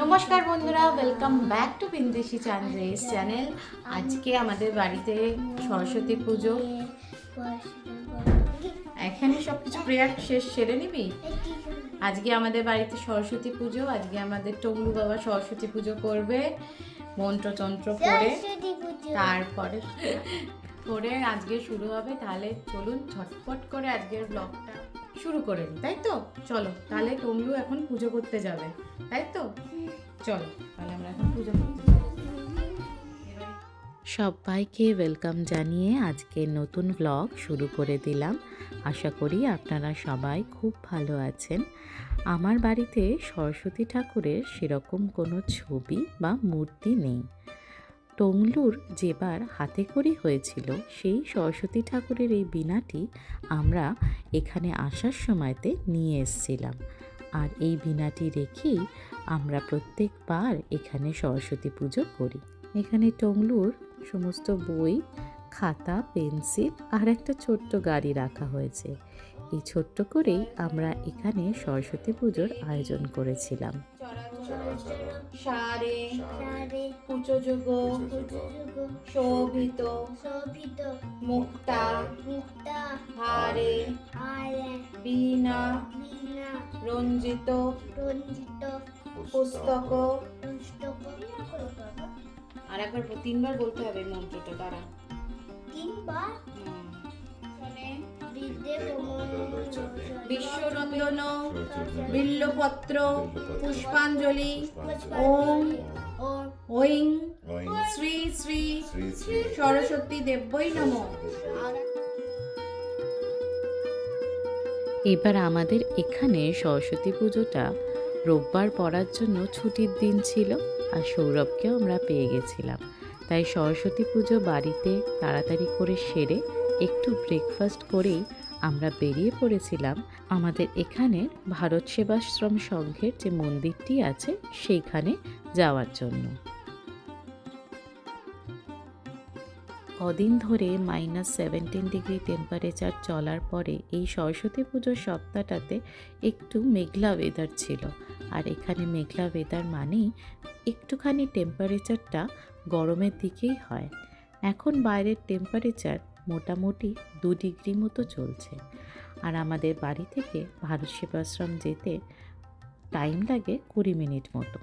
নমস্কার বন্ধুরা welcome back to বিন্দেশি চান্দ্রেস চ্যানেল আজকে আমাদের বাড়িতে সরস্বতী পুজো। এখানে সব কিছু প্রেয়ার শেষ সেরে নিবি? আজকে আমাদের বাড়িতে সরস্বতী পুজো আজকে আমাদের টংলু বাবা সরস্বতী পুজো করবে মন্ত্র মন্ত্রতন্ত্র করে তারপরে করে আজকে শুরু হবে তাহলে চলুন ঝটপট করে আজকের ব্লগটা শুরু করে তাই তো? চলো, তাহলে টংলু এখন পুজো করতে যাবে। তাই তো? চলো, তাহলে আমরা এখন পুজো করতে সবাইকে ওয়েলকাম জানিয়ে আজকে নতুন ব্লগ শুরু করে দিলাম। আশা করি আপনারা সবাই খুব ভালো আছেন। আমার বাড়িতে সরস্বতী ঠাকুরের সেরকম কোনো ছবি বা মূর্তি নেই। টংলুর যেবার হাতে করি হয়েছিল, সেই সরস্বতী ঠাকুরের এই বীণাটি আমরা এখানে আসার সময়তে নিয়ে এসেছিলাম। আর এই বীণাটি রেখেই আমরা প্রত্যেকবার এখানে সরস্বতী পুজো করি। এখানে টংলুর সমস্ত বই, খাতা, পেন্সিল আর একটা ছোট্ট গাড়ি রাখা হয়েছে। এই ছোট্ট করেই আমরা এখানে সরস্বতী পুজোর আয়োজন করেছিলাম। সারে। কুচযোগ শোভিত। মুক্তা। হারে। বীণা। রঞ্জিত। পুস্তক। আর একবার তিনবার বলতে হবে মন্ত্রটা দ্বারা বিশ্বনন্দন বিল্লপত্র পুষ্পাঞ্জলি ওম ঐং শ্রী শ্রী সরস্বতী দেব্যই নমঃ। এবার আমাদের এখানে সরস্বতী পুজোটা রোববার পড়ার জন্য ছুটির দিন ছিল আর সৌরভকেও আমরা পেয়ে গেছিলাম। তাই সরস্বতী পুজো বাড়িতে তাড়াতাড়ি করে সেরে একটু ব্রেকফাস্ট করেই আমরা বেরিয়ে পড়েছিলাম আমাদের এখানের ভারত সেবাশ্রম সংঘের যে মন্দিরটি আছে সেইখানে যাওয়ার জন্য। কদিন ধরে মাইনাস সেভেন্টিন ডিগ্রি টেম্পারেচার চলার পরে এই সরস্বতী পুজোর সপ্তাহটাতে একটু মেঘলা ওয়েদার ছিল। আর এখানে মেঘলা ওয়েদার মানেই একটুখানি টেম্পারেচারটা গরমের দিকেই হয়। এখন বাইরের টেম্পারেচার মোটামুটি দু ডিগ্রি মতো চলছে। আর আমাদের বাড়ি থেকে ভারত সেবাশ্রম যেতে টাইম লাগে কুড়ি মিনিট মতো।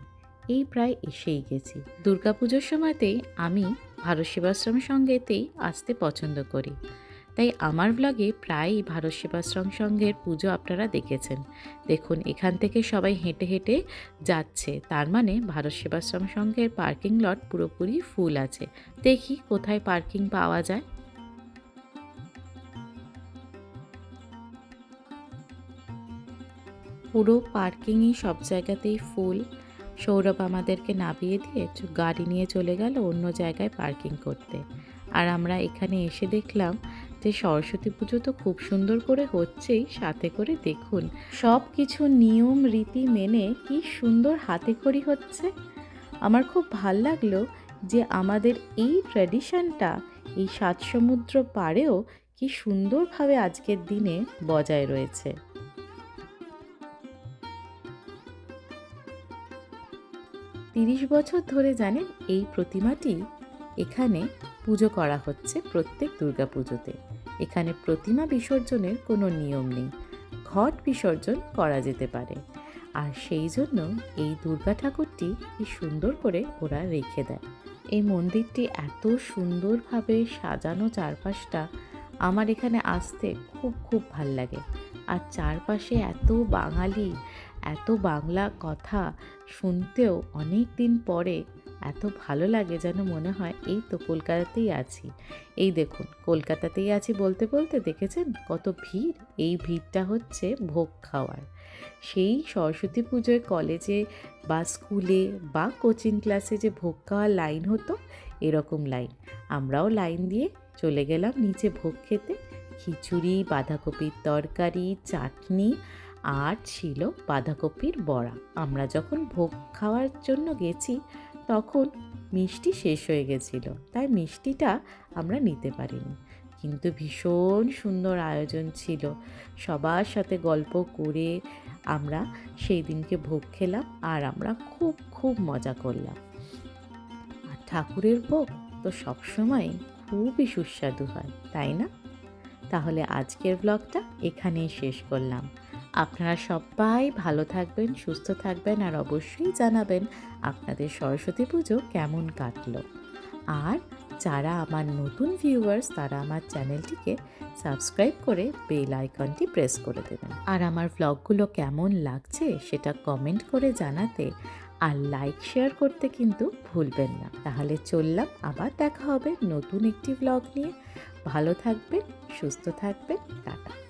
এই প্রায় এসেই গেছি। দুর্গাপুজোর সময়তেই আমি ভারত সেবাশ্রম সঙ্গেতেই আসতে পছন্দ করি। তাই আমার ব্লগে প্রায়ই ভারত সেবাশ্রম সঙ্গের পুজো আপনারা দেখেছেন। দেখুন, এখান থেকে সবাই হেঁটে হেঁটে যাচ্ছে। তার মানে ভারত সেবাশ্রম সঙ্গের পার্কিং লট পুরোপুরি ফুল আছে। দেখি কোথায় পার্কিং পাওয়া যায়। পুরো পার্কিংই সব জায়গাতেই ফুল। সৌরভ আমাদেরকে নামিয়ে দিয়ে গাড়ি নিয়ে চলে গেল অন্য জায়গায় পার্কিং করতে। আর আমরা এখানে এসে দেখলাম যে সরস্বতী পুজো তো খুব সুন্দর করে হচ্ছেই, সাথে করে দেখুন। সব কিছু নিয়ম, রীতি মেনে কি সুন্দর হাতে খড়ি হচ্ছে। আমার খুব ভালো লাগল যে আমাদের এই ট্র্যাডিশনটা এই সাত সমুদ্র পাড়েও কি সুন্দরভাবে আজকের দিনে বজায় রয়েছে। তিরিশ বছর ধরে জানেন এই প্রতিমাটি? এখানে পুজো করা হচ্ছে প্রত্যেক দুর্গাপুজোতে। এখানে প্রতিমা বিসর্জনের কোনো নিয়ম নেই। ঘট বিসর্জন করা যেতে পারে। আর সেই জন্য এই দুর্গা ঠাকুরটি কি সুন্দর করে ওরা রেখে দেয়। এই মন্দিরটি এত সুন্দরভাবে সাজানো চারপাশটা আমার এখানে আসতে খুব খুব ভালো লাগে। আর চারপাশে এত বাঙালি এত বাংলা কথা শুনতেও অনেক দিন পরে এত ভালো লাগে যেন মনে হয়, এই তো কলকাতাতেই আছি। এই দেখুন, কলকাতাতেই আছি বলতে বলতে দেখেছেন কত ভিড়? এই ভিড়টা হচ্ছে ভোগ খাওয়ার। সেই সরস্বতী পুজোয় কলেজে বা স্কুলে বা কোচিং ক্লাসে যে ভোগ খাওয়ার লাইন হতো, এরকম লাইন। আমরাও লাইন দিয়ে চলে গেলাম নিচে ভোগ খেতে। খিচুড়ি, বাঁধাকপির তরকারি, চাটনি আর ছিল বাঁধাকপির বড়া। আমরা যখন ভোগ খাওয়ার জন্য গেছি, তখন মিষ্টি শেষ হয়ে গেছিল, তাই মিষ্টিটা আমরা নিতে পারিনি। কিন্তু ভীষণ সুন্দর আয়োজন ছিল। সবার সাথে গল্প করে আমরা সেই দিনকে ভোগ খেলাম আর আমরা খুব খুব মজা করলাম। আর ঠাকুরের ভোগ তো সবসময় খুবই সুস্বাদু হয়, তাই না? তাহলে আজকের ব্লগটা এখানেই শেষ করলাম। আপনারা সবাই ভালো থাকবেন, সুস্থ থাকবেন আর অবশ্যই জানাবেন আপনাদের সরস্বতী পুজো কেমন কাটলো। আর যারা আমার নতুন ভিউয়ার্স তারা আমার চ্যানেলটিকে সাবস্ক্রাইব করে বেল আইকনটি প্রেস করে দেবেন। আর আমার ভ্লগগুলো কেমন লাগছে সেটা কমেন্ট করে জানাতে আর লাইক শেয়ার করতে কিন্তু ভুলবেন না। তাহলে চললাম, আবার দেখা হবে নতুন একটি ভ্লগ নিয়ে। ভালো থাকবেন, সুস্থ থাকবেন, টাটা।